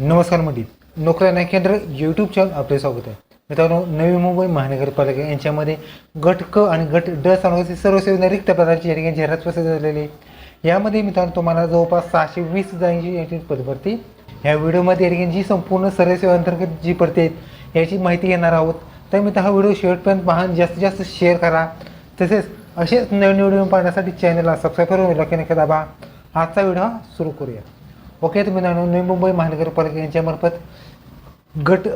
नमस्कार मंडळी. नोकऱ्या नाही केंद्र यूट्यूब चॅनल आपले स्वागत आहे. मित्रांनो नवी मुंबई महानगरपालिका यांच्यामध्ये गट क आणि गट ड समावेश सर्व सेवा रिक्त पदाची या ठिकाणी जाहिरात प्रसिद्ध झालेली आहे. यामध्ये मित्रांनो तुम्हाला जवळपास सहाशे वीस जागांची याची ठिकाणी पदभरती. ह्या व्हिडिओमध्ये या जी संपूर्ण सर्व सेवा अंतर्गत जी पडते आहेत याची माहिती घेणार आहोत. तर मित्र हा व्हिडिओ शेवटपर्यंत पहा जास्तीत जास्त शेअर करा. तसेच असेच नवीन व्हिडिओ पाहण्यासाठी चॅनलला सबस्क्राईब करून लक्ष दाबा. आजचा व्हिडिओ सुरू करूया. ओके तर मित्रांनो नवी मुंबई महानगरपालिका यांच्यामार्फत गट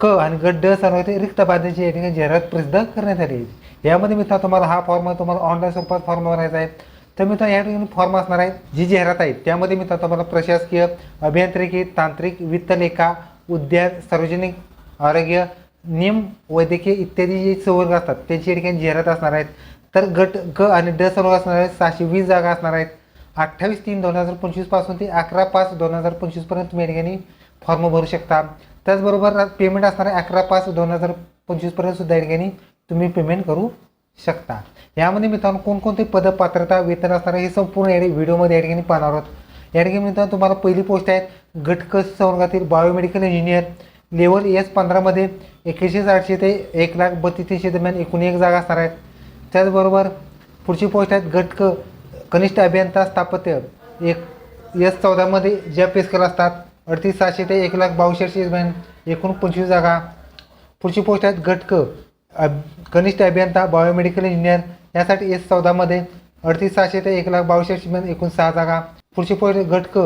क आणि गट ड सर्वात रिक्त पदाची या ठिकाणी जाहिरात प्रसिद्ध करण्यात आली. आहे यामध्ये मित्र तुम्हाला हा फॉर्म तुम्हाला ऑनलाईन स्वरूपात फॉर्म भरायचा आहे. तर मित्र या ठिकाणी फॉर्म असणार आहे जी जाहिरात आहे. त्यामध्ये मित्र तुम्हाला प्रशासकीय अभियांत्रिकी तांत्रिक वित्तलेखा उद्यान सार्वजनिक आरोग्य नियम वैद्यकीय इत्यादी जे संवर्ग असतात त्यांची या ठिकाणी जाहिरात असणार आहेत. तर गट ग आणि ड सर्व असणार आहेत सहाशे वीस जागा असणार आहेत. अठ्ठावीस तीन दोन हजार पंचवीसपासून ते अकरा पाच दोन हजार पंचवीसपर्यंत तुम्ही या ठिकाणी फॉर्म भरू शकता. त्याचबरोबर पेमेंट असणार अकरा पाच दोन हजार पंचवीसपर्यंत सुद्धा या ठिकाणी तुम्ही पेमेंट करू शकता. यामध्ये मित्रांनो कोणकोणते पद पात्रता वेतन असणार आहे हे संपूर्ण या व्हिडिओमध्ये या ठिकाणी पाहणार आहोत. या ठिकाणी मित्रांनो तुम्हाला पहिली पोस्ट आहे. गटक संवर्गातील बायोमेडिकल इंजिनियर लेवल एस पंधरामध्ये एकशे आठशे ते एक लाख बत्तीसशे दरम्यान एकूण एक जागा असणार आहेत त्याचबरोबर पुढची पोस्ट आहेत गटक कनिष्ठ अभियंता स्थापत्य एक एस चौदामध्ये ज्या पेस्केल असतात अडतीस सहाशे ते एक लाख बावशेशे एकूण पंचवीस जागा. पुढची पोस्ट आहेत घटक अब कनिष्ठ अभियंता बायोमेडिकल इंजिनियर यासाठी एस चौदामध्ये अडतीस सहाशे ते एक लाख बावशेशे दरम्यान एकूण सहा जागा. पुढची पोस्ट घटक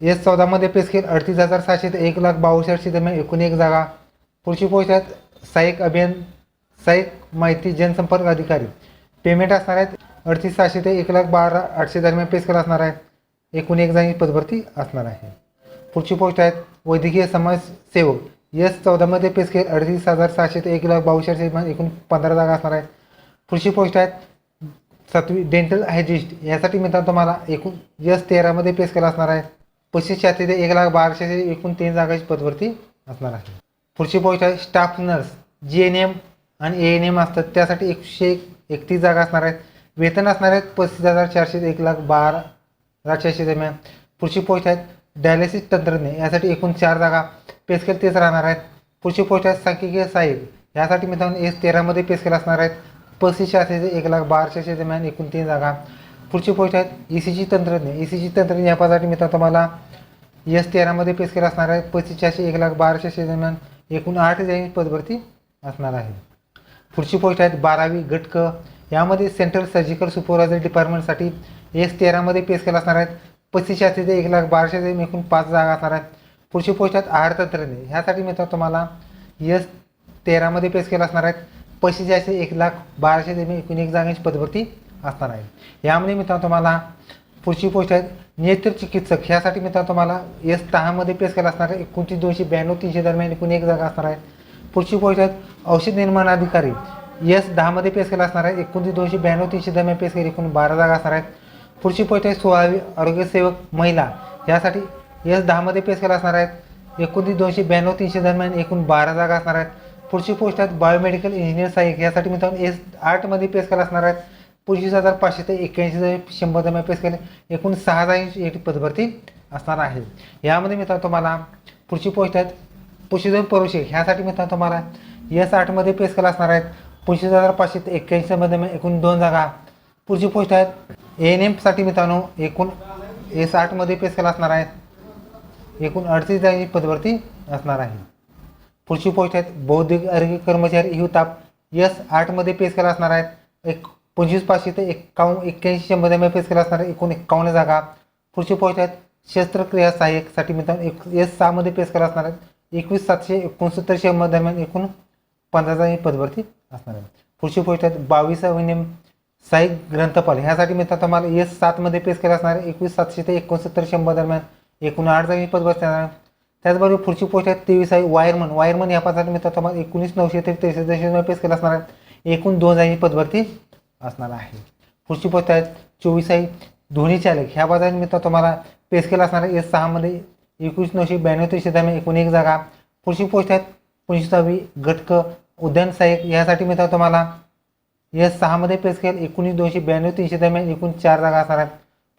एस चौदामध्ये पेस्केल अडतीस हजार सहाशे ते एक लाख बावशेशे दरम्यान एकूण एक जागा. पुढची पोस्ट आहेत सहाय्यक अभियन सहाय्यक माहिती जनसंपर्क अधिकारी. पेमेंट असणार आहेत अडतीस सहाशे ते एक लाख बारा आठशे दरम्यान पेस केला असणार आहे. एकूण एक जागी पदभरती असणार आहे. पुढची पोस्ट आहेत वैद्यकीय समाजसेवक यस चौदामध्ये पेस स्केल अडतीस हजार सहाशे ते एक लाख बावशे एकूण पंधरा जागा असणार आहे. पुढची पोस्ट आहेत सातवी डेंटल हायजिस्ट यासाठी मित्रांनो तुम्हाला एकूण यस तेरामध्ये पेस केला असणार आहे. पस्तीस छाती ते एक लाख बाराशे ते एकूण तीन जागाची पदभरती असणार आहे. पुढची पोस्ट आहे staff nurse. G N M आणि ए एन एम असतात त्यासाठी एकशे एक एकतीस जागा असणार आहेत. वेतन असणार आहेत पस्तीस हजार चारशे एक लाख बारा चारशे दरम्यान पुढची पोस्ट आहेत. डायलिसिस तंत्रज्ञ यासाठी एकूण चार जागा पेस्केल तेच राहणार आहेत. पुढची पोस्ट आहेत सांख्यिकीय साहेब यासाठी मित्रांनो एस तेरामध्ये पेस्केल असणार आहेत. पस्तीस चारशे एक लाख बाराशे दरम्यान एकूण तीन जागा. पुढची पोस्ट आहेत ई सी जी तंत्रज्ञ. ई सी जी तंत्रज्ञ या पदासाठी मित्रांनो तुम्हाला एस तेरामध्ये पेस्केल असणार आहेत. पस्तीस चारशे एक लाख बाराशे दरम्यान एकूण आठ जागी पदभरती असणार आहे पुढची पोस्ट आहेत बारावी गटक यामध्ये सेंट्रल सर्जिकल सुपरवायझर डिपार्टमेंटसाठी एस तेरामध्ये पे स्केल असणार आहेत. पस्तीस ते एक लाख बाराशे ते एकूण पाच जागा असणार आहेत. पुढची पोस्ट आहेत आहार तंत्रज्ञ ह्यासाठी मित्रांनो तुम्हाला एस तेरामध्ये पे स्केल असणार आहेत. पस्तीस एक लाख बाराशे ते एकूण एक जागांची पदभरती असणार आहे. यामध्ये मित्रांनो तुम्हाला पुढची पोस्ट आहेत. नेत्र चिकित्सक. ह्यासाठी मित्रांनो तुम्हाला एस दहामध्ये पे स्केल असणार आहे. एकोणतीस दोनशे ब्याण्णव तीनशे दरम्यान एकूण एक जागा असणार आहे. पुढची पोस्ट आहेत. औषध निर्माण अधिकारी. एस दहामध्ये पेस केला असणार आहे. एकोणतीस दोनशे ब्याण्णव तीनशे दरम्यान पे केली. एकूण बारा जागा असणार आहेत. पुढची पोस्ट आहे सोळावी आरोग्यसेवक महिला. यासाठी एस दहामध्ये पेस केला असणार आहेत. एकोणतीस दोनशे ब्याण्णव तीनशे दरम्यान एकूण बारा जागा असणार आहेत. पुढची पोस्ट आहेत बायोमेडिकल इंजिनियर सहाय्यक. यासाठी मित्रांनो एस आठमध्ये पेस केला असणार आहेत. पंचवीस हजार पाचशे ते एक्क्याऐंशी शंभर दरम्यान पेस केले एकूण सहा जागांची एक पदभरती असणार आहे. यामध्ये मित्रांनो तुम्हाला पुढची पोस्ट आहेत. पशुधन परोक्षक ह्यासाठी मित्रांनो तुम्हाला एस आठमध्ये पेस केला असणार आहेत. पंचवीस हजार पाचशे ते एक्क्याऐंशीमध्ये म्हणजे एकूण दोन जागा. पुढची पोस्ट आहेत. ए एन एमसाठी मित्रांनो एकूण एस आठमध्ये पेस केला असणार आहेत. एकूण अडतीस जागी पदवरती असणार आहे. पुढची पोस्ट आहेत. बौद्धिक आरोग्य कर्मचारी हिवताप. एस आठमध्ये पेस केला असणार आहेत. एक पंचवीस पाचशे ते एक्कावन्न एक्क्याऐंशी शंभर पेस केला असणार आहे. एकूण एक्कावन्न जागा. पुढची पोस्ट आहेत. शस्त्रक्रिया सहाय्यकसाठी मित्रांनो एक एस सहामध्ये पेस केला असणार आहेत. एकवीस सातशे एकोणसत्तर शंभर दरम्यान एकूण पंधरा जागी पदवरती असणार आहे. पुढची पोस्ट आहेत बावीस अविनियम साई ग्रंथपाल. ह्यासाठी मित्रांनो तुम्हाला एस सातमध्ये पेस केला असणार आहे. एकवीस सातशे ते एकोणसत्तर शंभर दरम्यान एकूण आठ जागी पद बसणार आहे. त्याचबरोबर पुढची पोस्ट आहे तेवीस आहे वायरमन. वायरमन या पदासाठी मित्रांनो तुम्हाला एकोणीस नऊशे ते त्रेसष्ट दशमी पेस केला असणार आहे. एकूण दोन जागी पदभरती असणार आहे. पुढची पोस्ट आहे चोवीस आहे धोनी चालक. ह्या पदासाठी मित्रांनो तुम्हाला पेस केला असणार आहे. एस सहामध्ये एकवीस नऊशे ब्याण्णव ते दरम्यान एकूण एक जागा. पुढची पोस्ट आहेत पंचवीसावी गटक उद्यान सहाय्यक यासाठी मित्रांनो तुम्हाला. एस सहामध्ये पे स्केल एकोणीस दोनशे ब्याण्णव तीनशे दरम्यान एकूण चार जागा असणार आहेत.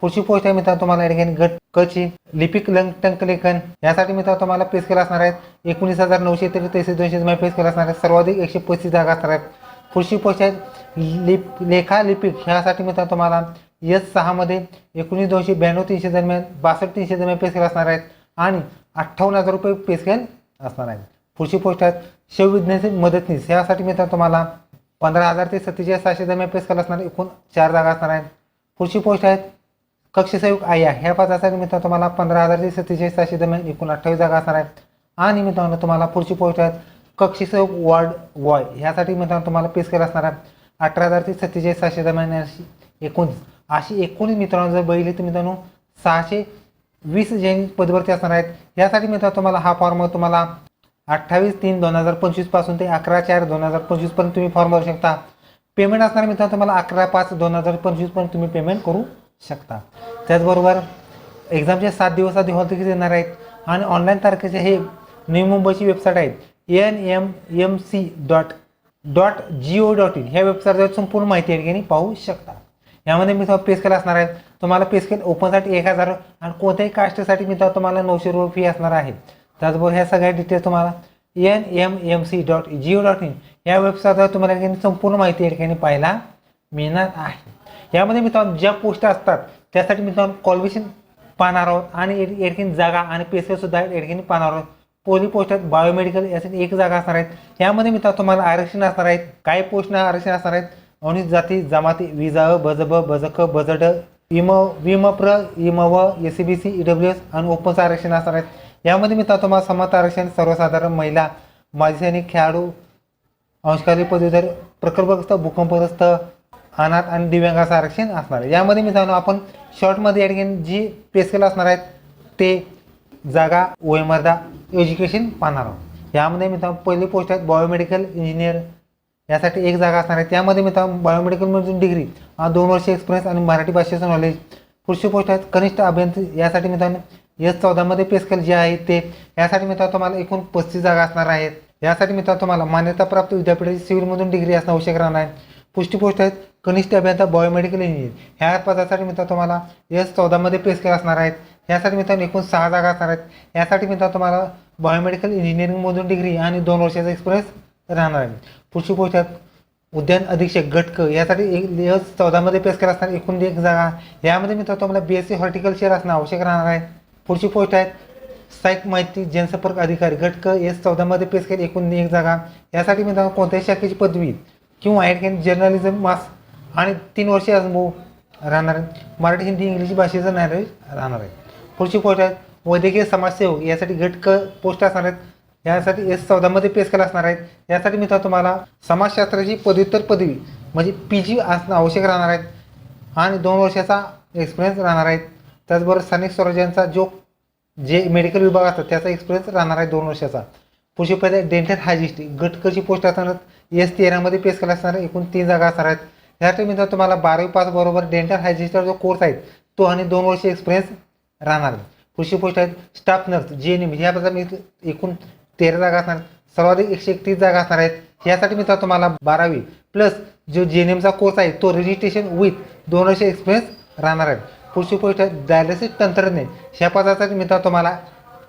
पुढची पोस्ट आहे मित्रांनो तुम्हाला या ठिकाणी गट कची लिपिक लंग टंकलेखन. यासाठी मित्रांनो तुम्हाला पेस केला असणार आहेत. एकोणीस हजार नऊशे ते तेहतीस दोनशे दरम्यान पेस केला असणार आहे सर्वाधिक एकशे पस्तीस जागा असणार आहेत. पुढची पोस्ट आहे लिप लेखा लिपिक. ह्यासाठी मित्रांनो तुम्हाला. एस सहामध्ये एकोणीस दोनशे ब्याण्णव तीनशे दरम्यान बासष्ट तीनशे दरम्यान पेस केला असणार आहेत. आणि अठ्ठावन्न हजार रुपये पे स्केल असणार आहेत. पुढची पोस्ट आहेत शवविज्ञानाचे मदतनीस यासाठी मित्रांनो तुम्हाला पंधरा हजार ते सत्तेचाळीस सहाशे दरम्यान पे स्केल असणार एकूण चार जागा असणार आहेत. पुढची पोस्ट आहेत कक्षसेवक आया ह्या पदासाठी मित्रांनो तुम्हाला पंधरा हजार ते सत्तेचाळीस सहाशे दरम्यान एकूण अठ्ठावीस जागा असणार आहेत. आणि मित्रांनो तुम्हाला पुढची पोस्ट आहेत कक्षसहयोग वॉर्ड वॉय. ह्यासाठी मित्रांनो तुम्हाला पे स्केल असणार आहे अठरा हजार ते सत्तेचाळीस सहाशे दरम्यान अशी एकोणीस अशी एकोणीस मित्रांनो जर बघितली तर मित्रांनो सहाशे वीस जैन पदवरती असणार आहेत. यासाठी मित्रांनो तुम्हाला हा फॉर्म तुम्हाला अठ्ठावीस तीन दोन हजार पंचवीसपासून ते अकरा चार दोन हजार पंचवीसपर्यंत तुम्ही फॉर्म भरू शकता. पेमेंट असणार मित्रांनो तुम्हाला अकरा पाच दोन हजार पंचवीसपर्यंत तुम्ही पेमेंट करू शकता. त्याचबरोबर एक्झामचे सात दिवस आधी हॉल तिकीट देणार आहेत आणि ऑनलाईन तारखेचे हे नवी मुंबईची वेबसाईट आहेत N M M C dot dot G O dot in ह्या वेबसाईटवर संपूर्ण माहिती आहे ठिकाणी पाहू शकता. यामध्ये मी तुम्हाला पे स्केल असणार आहे तुम्हाला पे स्केल ओपनसाठी एक हजार आणि कोणत्याही कास्टसाठी मित्र तुम्हाला नऊशे रुपये फी असणार आहे. त्याचबरोबर ह्या सगळ्या डिटेल्स तुम्हाला N M M C dot gov dot in या वेबसाईटवर तुम्हाला या ठिकाणी संपूर्ण माहिती या ठिकाणी पाहायला मिळणार आहे. यामध्ये मित्रांनो ज्या पोस्ट असतात त्यासाठी मित्रांनो कॉलबिशन पाहणार आहोत आणि या ठिकाणी जागा आणि पेसे सुद्धा या ठिकाणी पाहणार आहोत. पोली पोस्ट आहेत बायोमेडिकल यासाठी एक जागा असणार आहेत. यामध्ये मित्रांनो तुम्हाला आरक्षण असणार आहेत. काही पोस्ट आरक्षण असणार आहेत. अनुसूचित जाती जमाती विजा बजब बजक बजड इम विमप्र इमव S C B C E W S आणि ओपनचं आरक्षण असणार आहेत. यामध्ये मित्रांनो तुम्हाला समात आरक्षण सर्वसाधारण महिला माजी सैनिक खेळाडू अंशकारी पदवीधर प्रकल्पग्रस्त भूकंपग्रस्त अनाथ आणि दिव्यांगाचं आरक्षण असणार आहे. यामध्ये मित्रांनो आपण शॉर्टमध्ये या ठिकाणी जी पेस्केल असणार आहेत ते जागा वयमर्दा एज्युकेशन पाहणार आहोत. यामध्ये मित्रांनो पहिली पोस्ट आहेत बायोमेडिकल इंजिनियर यासाठी एक जागा असणार आहे. त्यामध्ये मित्रांनो बायोमेडिकलमधून डिग्री दोन वर्ष एक्सपिरियन्स आणि मराठी भाषेचं नॉलेज पुढची पोस्ट आहेत कनिष्ठ अभियंत्री यासाठी मित्रांनो एस चौदामध्ये पेस्केल जे आहे ते. यासाठी मित्रांनो तुम्हाला एकूण पस्तीस जागा असणार आहेत. यासाठी मित्रांनो तुम्हाला मान्यताप्राप्त विद्यापीठाची सिव्हिलमधून डिग्री असणं आवश्यक राहणार आहे. पुष्टी पोस्ट आहेत कनिष्ठ अभियंता बायोमेडिकल इंजिनियर ह्या पदासाठी मित्रांनो तुम्हाला एस चौदामध्ये पेस्केल असणार आहेत. यासाठी मित्रांनो एकूण सहा जागा असणार आहेत. यासाठी मित्रांनो तुम्हाला बायोमेडिकल इंजिनिअरिंगमधून डिग्री आणि दोन वर्षाचा एक्सपिरियन्स राहणार आहे. पुढची पोस्ट आहेत उद्यान अधीक्षक घटक यासाठी एक एस चौदामध्ये पेस केला असणार एकूण एक जागा. यामध्ये मित्रांनो तुम्हाला बी एस सी हॉर्टिकल्चर असणं आवश्यक राहणार आहे. पुढची पोस्ट आहेत. स्थायिक माहिती जनसंपर्क अधिकारी घटक एस चौदामध्ये पेस केली. एकूण एक जागा. यासाठी मित्रांनो कोणत्याही शाखेची पदवी किंवा या जर्नलिझम मास आणि तीन वर्षे अनुभव राहणार आहे मराठी हिंदी इंग्लिश भाषेचं नॉलेज राहणार आहे. पुढची पोस्ट आहेत. वैद्यकीय समाजसेवक यासाठी घटक पोस्ट असणार आहेत. यासाठी एस चौदामध्ये पेस केला असणार आहेत. यासाठी मित्रांनो तुम्हाला समाजशास्त्राची पदव्युत्तर पदवी म्हणजे पी जी असणं आवश्यक राहणार आहेत आणि दोन वर्षाचा एक्सपिरियन्स राहणार आहेत त्याचबरोबर स्थानिक स्वराज्यांचा जो जे मेडिकल विभाग असतात त्याचा एक्सपिरियन्स राहणार आहे दोन वर्षाचा. पुढची पहिले डेंटल हायजिस्ट गटकची पोस्ट असणार एस तेरामध्ये पेस केला असणार एकूण तीन जागा असणार आहेत. यासाठी मित्रांनो तुम्हाला बारावी पास बरोबर डेंटल हायजिस्टचा जो कोर्स आहे तो आणि दोन वर्ष एक्सपिरियन्स राहणार आहे. पुढची पोस्ट आहेत staff nurse G N M ह्या मी एकूण तेरा जागा असणार सर्वाधिक एकशे एकतीस जागा असणार आहेत. यासाठी मित्रांनो तुम्हाला बारावी. प्लस जो जे एन एमचा कोर्स आहे तो रजिस्ट्रेशन विथ दोन वर्ष एक्सपिरियन्स राहणार आहे पुढची पोस्ट डायलिसिस तंत्रज्ञ ह्या पदासाठी मित्रांनो तुम्हाला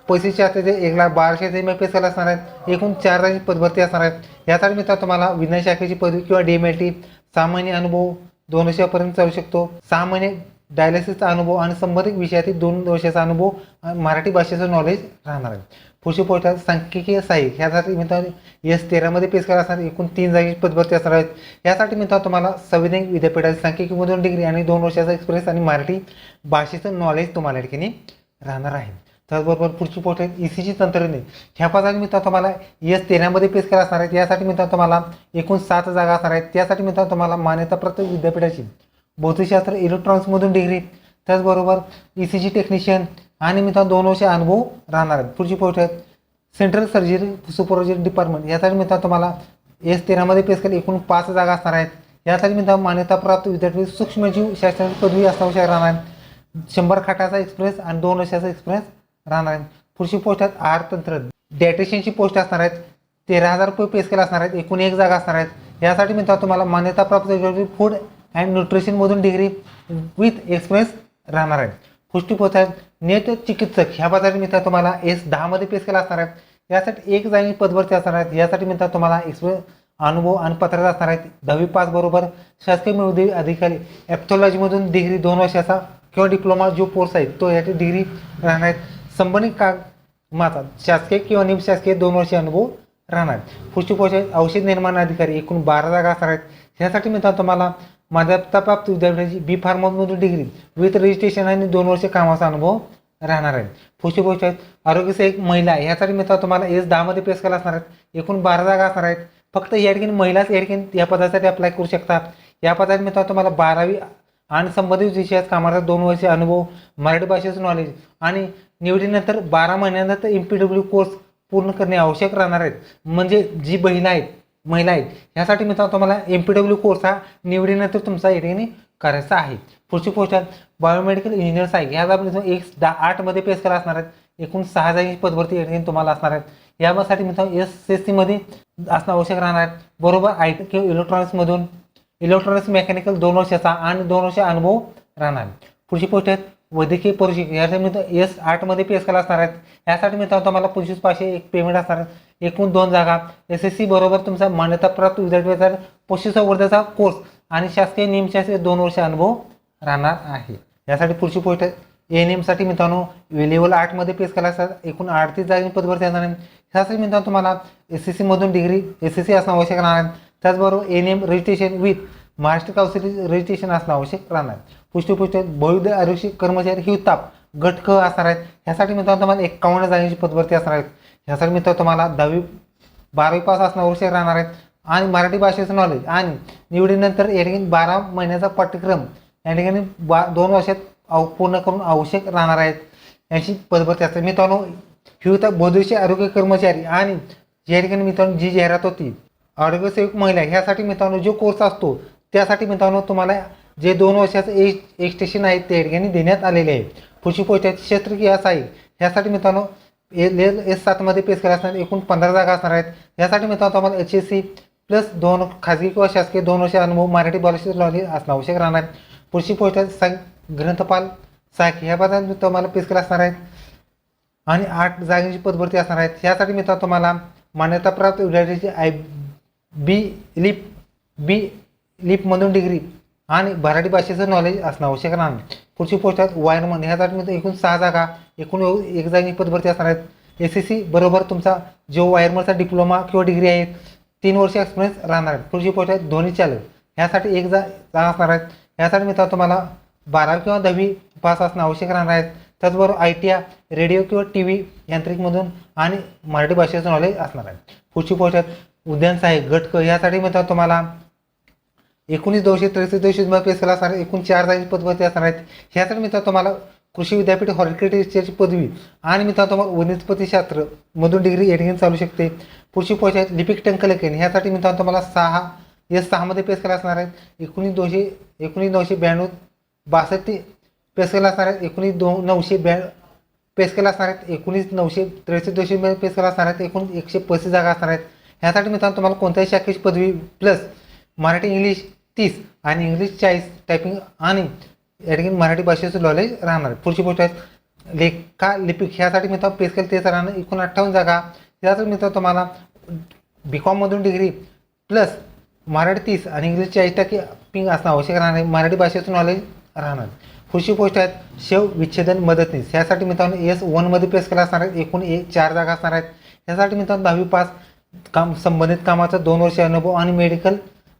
पैसेचे असते ते एक लाख बाराशे ते एस एल असणार आहेत. एकूण चार जागी पदभरती असणार आहेत. यासाठी मित्र तुम्हाला विज्ञान शाखेची पदवी किंवा डी एम एल टी सहा महिने अनुभव दोन वर्षापर्यंत चालू शकतो. सहा महिने डायलिसिसचा अनुभव आणि संबंधित विषयातील दोन वर्षाचा अनुभव आणि मराठी भाषेचं नॉलेज राहणार आहे. पुढची पोस्ट आहे सांख्यिकीय सहाय्यक ह्यासाठी मित्रांनो एस तेरामध्ये पेस करा असणार एकूण तीन जागी पदभरती असणार आहेत. यासाठी मित्रांनो तुम्हाला संविधानिक विद्यापीठाची सांख्यिकीमधून डिग्री आणि दोन वर्षाचा एक्सपिरियन्स आणि मराठी भाषेचं नॉलेज तुम्हाला या ठिकाणी राहणार आहे. त्याचबरोबर पुढची पोस्ट आहे ई सी जी तंत्रज्ञ ह्या पदासाठी मित्रांनो तुम्हाला एस तेरामध्ये पेस करा असणार आहेत. यासाठी मित्रांनो तुम्हाला एकूण सात जागा असणार आहेत. त्यासाठी मित्रांनो तुम्हाला मान्यताप्राप्त विद्यापीठाची भौतिकशास्त्र इलेक्ट्रॉनिक्समधून डिग्री त्याचबरोबर ई सी जी टेक्निशियन आणि मित्रांनो दोन वर्ष अनुभव राहणार आहेत. पुढची पोस्ट आहे सेंट्रल सर्जरी सुपरवायझरी डिपार्टमेंट यासाठी मित्रांनो तुम्हाला एस तेरामध्ये पेस केली एकूण पाच जागा असणार आहेत. यासाठी मित्रांनो मान्यताप्राप्त विद्यार्थी सूक्ष्मजीव शास्त्राची पदवी असणं राहणार आहे शंभर खाटाचा एक्सपिरियन्स आणि दोन वर्षाचा एक्सपिरियन्स राहणार आहे पुढची पोस्ट आहेत आर तंत्र डॅटेशनची पोस्ट असणार आहेत. तेरा हजार रुपये पेस केला असणार आहेत. एकूण एक जागा असणार आहेत. यासाठी मित्रांनो तुम्हाला मान्यताप्राप्त फूड अँड न्यूट्रिशनमधून डिग्री विथ एक्सपिरियन्स राहणार आहे पुष्टी आहेत नेत्र चिकित्सक ह्या पदासाठी मित्र तुम्हाला. एस दहामध्ये पेश केला असणार आहेत. यासाठी एक जागी पदवरती असणार आहेत. यासाठी मित्र तुम्हाला एक्सपिरियन्स अनुभव आणि पत्रात असणार आहेत. दहावी पास बरोबर शासकीय मेवधी अधिकारी. ॲप्थॉलॉजीमधून डिग्री दोन वर्षाचा किंवा डिप्लोमा जो कोर्स आहे तो याची डिग्री राहणार आहेत. संबंधित का माता शासकीय किंवा निमशासकीय दोन वर्षे अनुभव राहणार पुष्टी औषध निर्माण अधिकारी एकूण बारा जागा असणार आहेत. यासाठी मित्रांनो तुम्हाला मान्यताप्राप्त विद्यापीठाची बी फार्ममधून डिग्री विथ रजिस्ट्रेशन आणि दोन वर्षे कामाचा अनुभव राहणार आहे. पुष्टी पोषक आरोग्य एक महिला ह्यासाठी मित्र तुम्हाला एस दहामध्ये पेस करायला असणार आहेत एकूण बारा जागा असणार आहेत. फक्त या ठिकाणी महिलाच या ठिकाणी या पदासाठी अप्लाय करू शकतात. या पदासाठी मित्र तुम्हाला बारावी आणि संबंधित विषयात कामाचा दोन वर्षे अनुभव मराठी भाषेचं नॉलेज आणि निवडीनंतर बारा महिन्यानंतर एम पी डब्ल्यू कोर्स पूर्ण करणे आवश्यक राहणार आहेत. म्हणजे जी महिला आहेत महिला आहेत. ह्यासाठी मित्रांनो तुम्हाला एम पी डब्ल्यू कोर्स हा निवडीनंतर तुमचा या करायचा आहे. पुढची पोस्ट आहे बायोमेडिकल इंजिनियर्स आहे ह्या एक दहा आठमध्ये पेस करा असणार आहेत. एकूण सहा जागी पदभरती या तुम्हाला असणार आहेत. यासाठी मित्रांनो एस एस सीमध्ये असणं आवश्यक राहणार आहे. बरोबर आय टी किंवा इलेक्ट्रॉनिक्समधून इलेक्ट्रॉनिक्स मेकॅनिकल दोन वर्षाचा आणि दोन वर्ष अनुभव राहणार पुढची पोस्ट आहेत वैद्यकीय प्रशिक्षक यासाठी मित्र एस आठमध्ये पी एस केला असणार आहेत. यासाठी मित्रांनो तुम्हाला पंचवीस पाचशे एक पेमेंट असणार आहेत. एकूण दोन जागा. एस एस सी बरोबर तुमचा मान्यताप्राप्त विद्यापीठाचा पशुसंवर्धनाचा कोर्स आणि शासकीय नियमशासकीय दोन वर्ष अनुभव राहणार आहे. यासाठी पुढची पोस्ट एन एमसाठी मित्रांनो लेवल आठमध्ये पेस केला असतात एकूण अडतीस जागी पदभरती येणार आहे. ह्यासाठी मित्रांनो तुम्हाला एस एस सीमधून डिग्री एस एस सी असणं आवश्यक राहणार आहे. त्याचबरोबर N M registration with Maharashtra council registration असणं आवश्यक राहणार आहे. पुष्टी बहुविध आरक्षित कर्मचारी हिवताप गट क असणार आहेत. ह्यासाठी मित्रांनो तुम्हाला एकावन्न जागेची पदभरती असणार आहेत. ह्यासाठी मित्रांनो तुम्हाला दहावी बारावी पास असणं आवश्यक राहणार आहेत. आणि मराठी भाषेचं नॉलेज आणि निवडीनंतर या ठिकाणी बारा महिन्याचा पाठ्यक्रम या ठिकाणी बा दोन वर्षात आव पूर्ण करून आवश्यक राहणार आहेत. याची पदभरती असते. मित्रांनो ही होता बोधशी आरोग्य कर्मचारी आणि या ठिकाणी मित्रांनो जी जाहिरात होती आरोग्यसेवक महिला ह्यासाठी मित्रांनो जो कोर्स असतो त्यासाठी मित्रांनो तुम्हाला जे दोन वर्षाचं एज एक्सटेशन आहे ते ठिकाणी देण्यात आलेले आहे. पुढची पोस्ट आहे साई ह्यासाठी मित्रांनो एल एस सातमध्ये पेस केला असणार एकूण पंधरा जागा असणार आहेत. यासाठी मित्रांनो तुम्हाला एच एस सी प्लस दोन खाजगी किंवा शासकीय दोन वर्ष अनुभव मराठी भाषेत लॉली असणं आवश्यक राहणार. पुढची पोस्ट आहे सा ग्रंथपाल साख ह्या पदात तुम्हाला पेस केला असणार आहेत आणि आठ जागेची पदभरती असणार आहेत. यासाठी मित्रांनो तुम्हाला मान्यताप्राप्त विद्यार्थ्याची आय बी लिप बी लिपमधून डिग्री आणि मराठी भाषेचं नॉलेज असणं आवश्यक राहणार पुढची पोस्ट आहेत वायरमन ह्यासाठी मित्र एकूण सहा जागा एकूण एक जागी पदभरती असणार आहेत. एस एस सी बरोबर तुमचा जो वायरमनचा डिप्लोमा किंवा डिग्री आहे तीन वर्ष एक्सपिरियन्स राहणार आहेत. पुढची पोस्ट आहेत दोन्ही चालक ह्यासाठी एक जा जागा असणार आहेत. ह्यासाठी मित्रांनो तुम्हाला बारावी किंवा दहावी पास असणं आवश्यक राहणार आहेत त्याचबरोबर आय टी आय रेडिओ किंवा टी व्ही यांत्रिकमधून आणि मराठी भाषेचं नॉलेज असणार आहे. पुढची पोस्ट आहेत उद्यान साहेब गटक यासाठी मित्रांनो तुम्हाला एकोणीस दोनशे त्रेसष्ट दोनशे पेस केला असणार एकूण चार जागी पदभरती असणार आहेत. ह्यासाठी मित्रांनो तुम्हाला कृषी विद्यापीठ हॉर्टिकल्चरची पदवी आणि मित्रांनो तुम्हाला वनस्पतीशास्त्र मधून डिग्री एडगेन चालू शकते. पुढची पोस्ट आहेत लिपिक टंकलेखन. ह्यासाठी मित्रांनो तुम्हाला सहा एस सहामध्ये पेस केला असणार आहेत. एकोणीस दोनशे एकोणीस नऊशे ब्याण्णव बासष्ट ते पेस केला असणार आहे एकोणीस दोन नऊशे ब्या पेस केला असणार आहेत. एकोणीस नऊशे त्रेसष्ट दोनशे पेस केला असणार आहेत. एकूण एकशे पस्तीस जागा असणार आहेत. ह्यासाठी मित्रांनो तुम्हाला कोणत्याही शाखेची पदवी प्लस मराठी इंग्लिश तीस. आणि इंग्लिश चाळीस. टायपिंग आणि या ठिकाणी मराठी भाषेचं नॉलेज राहणार. पुढची गोष्ट आहे लेखा लिपिक ह्यासाठी मित्रांनो पेस केलं तेच राहणार एकूण अठ्ठावन्न जागा. त्यासाठी मित्रांनो तुम्हाला बी कॉममधून डिग्री प्लस मराठी तीस आणि इंग्लिश चाळीस टक्के पिंग असणं आवश्यक राहणार मराठी भाषेचं नॉलेज राहणार. पुढची पोस्ट आहेत शेव विच्छेदन मदतनीस. ह्यासाठी मित्रांनो एस वनमध्ये पेस केला असणार आहेत एकूण एक चार जागा असणार आहेत. ह्यासाठी मित्रांनो दहावी पास काम संबंधित कामाचा दोन वर्ष अनुभव आणि मेडिकल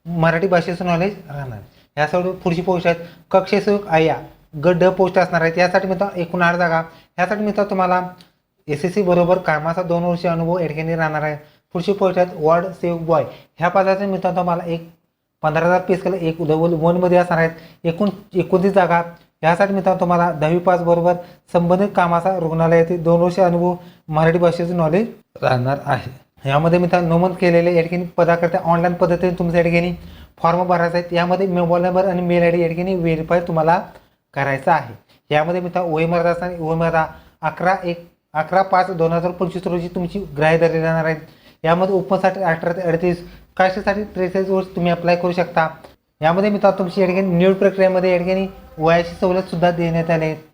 मराठी भाषेचं नॉलेज राहणार. ह्यासाठी पुढची पोस्ट आहेत कक्षेसेवक आया गड पोस्ट असणार आहेत. यासाठी मित्र एकूण आठ जागा. ह्यासाठी मित्र तुम्हाला एस एस सी बरोबर कामाचा दोन वर्ष अनुभव एडकेने राहणार आहे. पुढची पोस्ट आहेत वॉर्ड सेव्ह बॉय ह्या पदाचे मित्र तुम्हाला एक पंधरा हजार पीस केलं एक लेवल वनमध्ये असणार आहेत. एकूण एकोणतीस जागा. ह्यासाठी मित्रांनो तुम्हाला दहावी पास बरोबर संबंधित कामाचा रुग्णालयातील दोन वर्ष अनुभव मराठी भाषेचं नॉलेज राहणार आहे. यामध्ये मी नोंद केलेले या ठिकाणी पदाकरता ऑनलाईन पद्धतीने तुमच्या या ठिकाणी फॉर्म भरायचा आहे. यामध्ये मोबाईल नंबर आणि मेल आय डी या ठिकाणी व्हेरीफाय तुम्हाला करायचा आहे. यामध्ये मित्र वय मर्यादा असणार वय अकरा एक अकरा पाच दोन हजार पंचवीस रोजी तुमची ग्राह्य धरली जाणार आहेत यामध्ये ओपनसाठी अठरा ते अडतीस कास्टसाठी त्रेचाळीस वर्ष तुम्ही अप्लाय करू शकता. यामध्ये मित्र तुमची या ठिकाणी निवड प्रक्रियेमध्ये या ठिकाणी वयाची सवलतसुद्धा देण्यात आली आहे.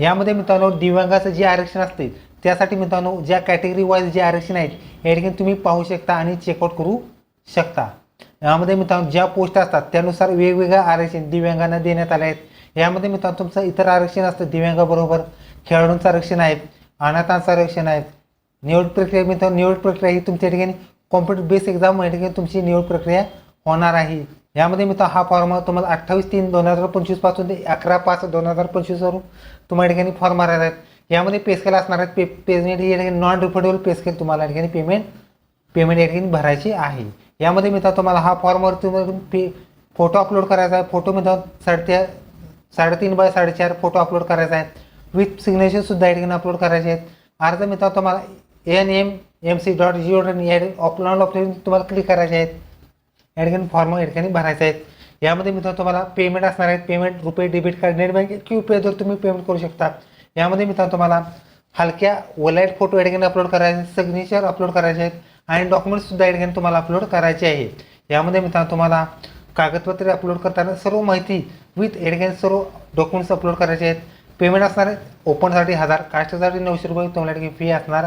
यामध्ये मित्रांनो दिव्यांगाचं जे आरक्षण असते त्यासाठी मित्रांनो ज्या कॅटेगरी वाईज जे आरक्षण आहेत या ठिकाणी तुम्ही पाहू शकता आणि चेकआउट करू शकता. यामध्ये मित्रांनो ज्या पोस्ट असतात त्यानुसार वेगवेगळ्या आरक्षण दिव्यांगांना देण्यात आले आहेत. यामध्ये मित्रांनो तुमचं इतर आरक्षण असतं दिव्यांगाबरोबर खेळाडूंचं आरक्षण आहे अनाथांचं आरक्षण आहे. निवड प्रक्रिया मित्रांनो निवड प्रक्रिया ही तुमच्या ठिकाणी कॉम्प्युटर बेस एक्झाम या ठिकाणी तुमची निवड प्रक्रिया होणार आहे. यामध्ये मित्र हा फॉर्म तुम्हाला अठ्ठावीस तीन दोन हजार पंचवीसपासून ते अकरा पाच दोन हजार पंचवीसवरून तुम्हाला ठिकाणी फॉर्म मारायला आहेत यामध्ये पेस्केल असणार आहेत पे पेमेंट या ठिकाणी नॉन रिफंडेबल पेस्केल तुम्हाला या ठिकाणी पेमेंट पेमेंट या ठिकाणी भरायची आहे. यामध्ये मित्र तुम्हाला हा फॉर्मवर तुम्ही पे फोटो अपलोड करायचा आहे. फोटो मित्रांनो साडेत्या साडेतीन बाय साडेचार फोटो अपलोड करायचा आहे. विथ सिग्नेचरसुद्धा या ठिकाणी अपलोड करायचे आहेत. अर्ज मित्र तुम्हाला N M M C dot G O dot offline offline तुम्हाला क्लिक करायचे आहेत. या ठिकाणी फॉर्म या ठिकाणी भरायचे आहेत. यामध्ये मित्रांनो तुम्हाला पेमेंट असणार आहेत. पेमेंट रुपये डेबिट कार्ड नेट बँकिंग किंवा पेजवर तुम्ही पेमेंट करू शकता. यामध्ये मित्रांनो तुम्हाला हलक्या वलाईट फोटो या ठिकाणी अपलोड करायचे सिग्नेचर अपलोड करायचे आहेत. आणि डॉक्युमेंट्ससुद्धा या ठिकाणी तुम्हाला अपलोड करायचे आहे. यामध्ये मित्रांनो तुम्हाला कागदपत्रे अपलोड करताना सर्व माहिती विथ या ठिकाणी सर्व डॉक्युमेंट्स अपलोड करायचे आहेत. पेमेंट असणार आहेत. ओपनसाठी हजार कास्टसाठी नऊशे रुपये तुम्हाला फी असणार.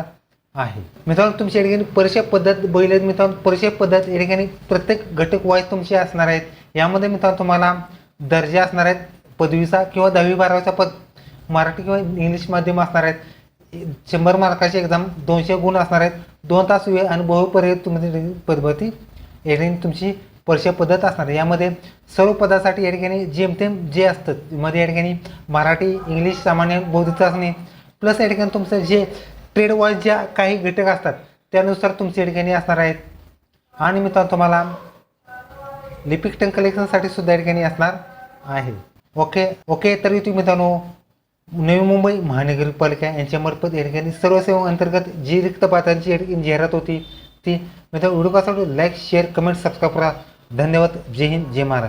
आहे. मित्रांनो तुमच्या या ठिकाणी परिचय पद्धत बैल मित्रांनो परिचय पद्धत या ठिकाणी प्रत्येक घटक वाईज तुमचे असणार आहेत. यामध्ये मित्रांनो तुम्हाला दर्जा असणार आहेत पदवीचा किंवा दहावी बारावीचा पद मराठी किंवा इंग्लिश माध्यम असणार आहेत. शंभर मार्काची एक्झाम दोनशे गुण असणार आहेत. दोन तास वेळ आणि बहुपर्यंत तुमची पद्धती या ठिकाणी तुमची परिचय पद्धत असणार आहे. यामध्ये सर्व पदासाठी या ठिकाणी जेमतेम जे असतं मध्ये या ठिकाणी मराठी इंग्लिश सामान्य बौद्धिक असणे प्लस या ठिकाणी तुमचं जे ट्रेड वाईज ज्या काही घटक असतात त्यानुसार तुमचे या ठिकाणी असणार आहेत. आणि मित्रांनो तुम्हाला लिपिक टंक कलेक्शनसाठी सुद्धा या ठिकाणी असणार आहे. ओके ओके तरी तुम्ही मित्रांनो नवी मुंबई महानगरपालिका यांच्यामार्फत या ठिकाणी सर्व सेवा अंतर्गत जी रिक्त पात्रांची या ठिकाणी जाहिरात होती ती मित्रांनो व्हिडिओ कसा लाईक शेअर कमेंट सबस्क्राईब करा. धन्यवाद. जय हिंद जय महाराष्ट्र.